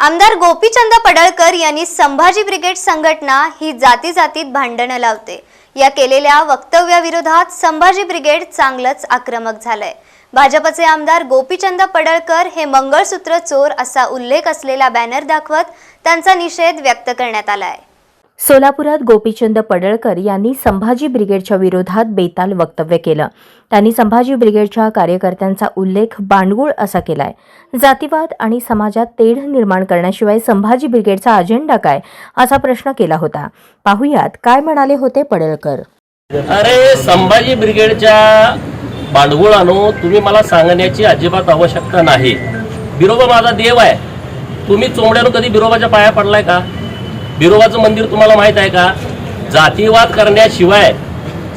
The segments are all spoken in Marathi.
आमदार गोपीचंद पडळकर यांनी संभाजी ब्रिगेड संघटना ही जाती जातीत भांडणं लावते. या केलेल्या वक्तव्याविरोधात संभाजी ब्रिगेड चांगलंच आक्रमक झालंय. भाजपचे आमदार गोपीचंद पडळकर हे मंगळसूत्र चोर असा उल्लेख असलेला बॅनर दाखवत त्यांचा निषेध व्यक्त करण्यात आलाय. सोलापुरात गोपीचंद पडळकर यांनी संभाजी ब्रिगेडच्या विरोधात बेताल वक्तव्य केलं. त्यांनी संभाजी ब्रिगेडच्या कार्यकर्त्यांचा उल्लेख बांडगुळ असा केलाय. जातीवाद आणि समाजात तेढ निर्माण करण्याशिवाय संभाजी ब्रिगेडचा अजेंडा काय? असा प्रश्न केला होता. पाहुयात काय म्हणाले होते पडळकर? अरे संभाजी ब्रिगेडच्या भांडवळानो तुम्ही मला सांगण्याची अजिबात आवश्यकता नाही. बिरोबा माझा देव आहे. तुम्ही चोमड्यानं कधी बिरोबाच्या पाया पडलाय का? बिरोबाचं मंदिर तुम्हाला माहीत आहे का? जातीवाद करण्याशिवाय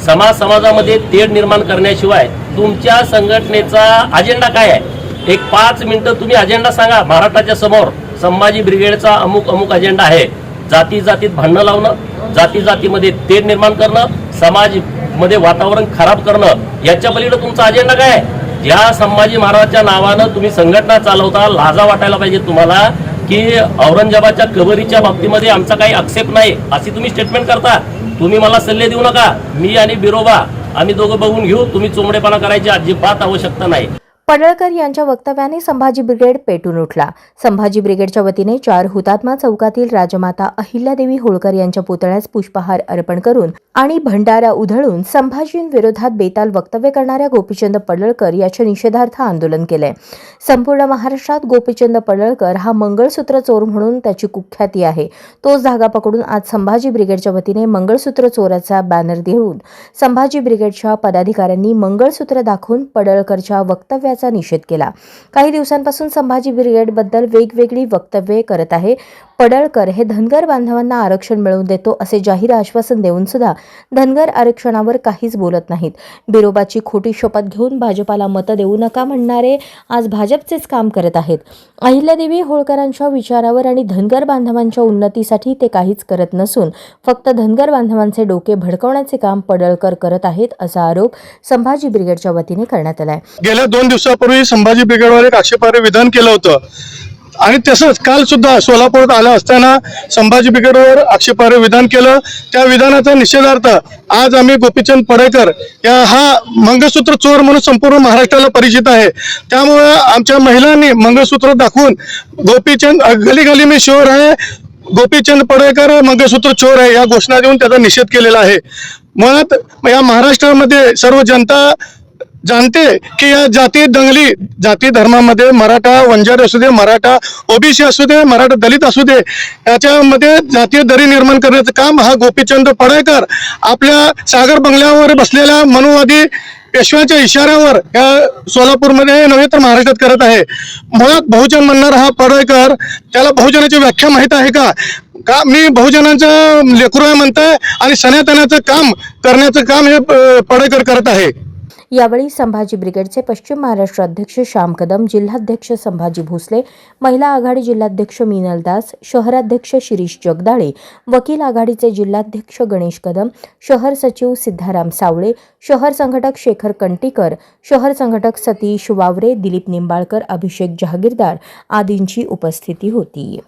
समाज समाजामध्ये तेढ निर्माण करण्याशिवाय तुमच्या संघटनेचा अजेंडा काय आहे? एक पाच मिनिटं तुम्ही अजेंडा सांगा. महाराष्ट्राच्या समोर संभाजी ब्रिगेडचा अमुक अमुक अजेंडा आहे. जाती जातीत भांडणं लावणं जाती जातीमध्ये तेढ निर्माण करणं समाजमध्ये वातावरण खराब करणं याच्या पलीकडे तुमचा अजेंडा काय आहे? ज्या संभाजी महाराजांच्या नावानं तुम्ही संघटना चालवता लाजा वाटायला पाहिजे तुम्हाला. की औरंगाबादच्या कबरीच्या बाबतीमध्ये आमचा काही आक्षेप नाही. अशी तुम्ही स्टेटमेंट करता. तुम्ही मला सल्ले देऊ नका. मी आणि बिरोबा आम्ही दोघं बघून घेऊ. तुम्ही चोंबडेपणा करायची अजिबात आवश्यकता नाही. पडळकर यांच्या वक्तव्याने संभाजी ब्रिगेड पेटून उठला. संभाजी ब्रिगेडच्या वतीने चार हुतात्मा चौकातील राजमाता अहिल्यादेवी होळकर यांच्या पुतळ्यास पुष्पहार अर्पण करून आणि भंडारा उधळून संभाजींविरोधात बेताल वक्तव्य करणाऱ्या गोपीचंद पडळकर याच्या निषेधार्थ आंदोलन केले. संपूर्ण महाराष्ट्रात गोपीचंद पडळकर हा मंगळसूत्र चोर म्हणून त्याची कुख्याती आहे. तोच धागा पकडून आज संभाजी ब्रिगेडच्या वतीने मंगळसूत्र चोराचा बॅनर देऊन संभाजी ब्रिगेडच्या पदाधिकाऱ्यांनी मंगळसूत्र दाखवून पडळकरच्या वक्तव्या याचा निषेध केला. काही दिवसांपासून संभाजी ब्रिगेडबद्दल वेगवेगळी वक्तव्ये करत आहे. पडळकर हे धनगर बांधवांना आरक्षण मिळवून देतो असे जाहीर आश्वासन देऊन सुद्धा धनगर आरक्षणावर काहीच बोलत नाहीत. बिरोबाची खोटी शपथ घेऊन भाजपाला मतं देऊ नका म्हणणारे आज भाजपचेच काम करत आहेत. अहिल्यादेवी होळकरांच्या विचारावर आणि धनगर बांधवांच्या उन्नतीसाठी ते काहीच करत नसून फक्त धनगर बांधवांचे डोके भडकवण्याचे काम पडळकर करत आहेत असा आरोप संभाजी ब्रिगेडच्या वतीने करण्यात आलाय. गेल्या दोन दिवसापूर्वी संभाजी ब्रिगेडवर एक आक्षेपार्ह विधान केलं होतं. आणि तसंच काल सुद्धा सोलापुरात आलं असताना संभाजी ब्रिगेडवर आक्षेपार्ह विधान केलं. त्या विधानाचा निषेधार्थ आज आम्ही गोपीचंद पडेकर या हा मंगळसूत्र चोर म्हणून संपूर्ण महाराष्ट्राला परिचित आहे. त्यामुळे आमच्या महिलांनी मंगळसूत्र दाखवून गोपीचंद गली गली मी शोर आहे. गोपीचंद पडेकर मंगळसूत्र चोर आहे या घोषणा देऊन त्याचा निषेध केलेला आहे. मुळात या महाराष्ट्रामध्ये सर्व जनता जाणते की या जाती दंगली जाती धर्मामध्ये मराठा वंजारी असू दे मराठा ओबीसी असू दे मराठा दलित असू दे याच्यामध्ये जातीय दरी निर्माण करण्याचं काम हा गोपीचंद पडळकर आपल्या सागर बंगल्यावर बसलेल्या मनुवादी पेशव्याच्या इशाऱ्यावर या सोलापूरमध्ये नव्हे तर महाराष्ट्रात करत आहे. मुळात बहुजन म्हणणारा हा पडळकर त्याला बहुजनाची व्याख्या माहीत आहे का? का मी बहुजनांचं लेकरू आहे म्हणताय आणि सनातनाचं काम करण्याचं काम हे पडळकर करत आहे? यावेळी संभाजी ब्रिगेडचे पश्चिम महाराष्ट्र अध्यक्ष श्याम कदम जिल्हाध्यक्ष संभाजी भोसले महिला आघाडी जिल्हाध्यक्ष मीनल दास शहराध्यक्ष शिरीष जगदाळे वकील आघाडीचे जिल्हाध्यक्ष गणेश कदम शहर सचिव सिद्धाराम सावळे शहर संघटक शेखर कंटीकर शहर संघटक सतीश वावरे दिलीप निंबाळकर अभिषेक जहागीरदार आदींची उपस्थिती होती.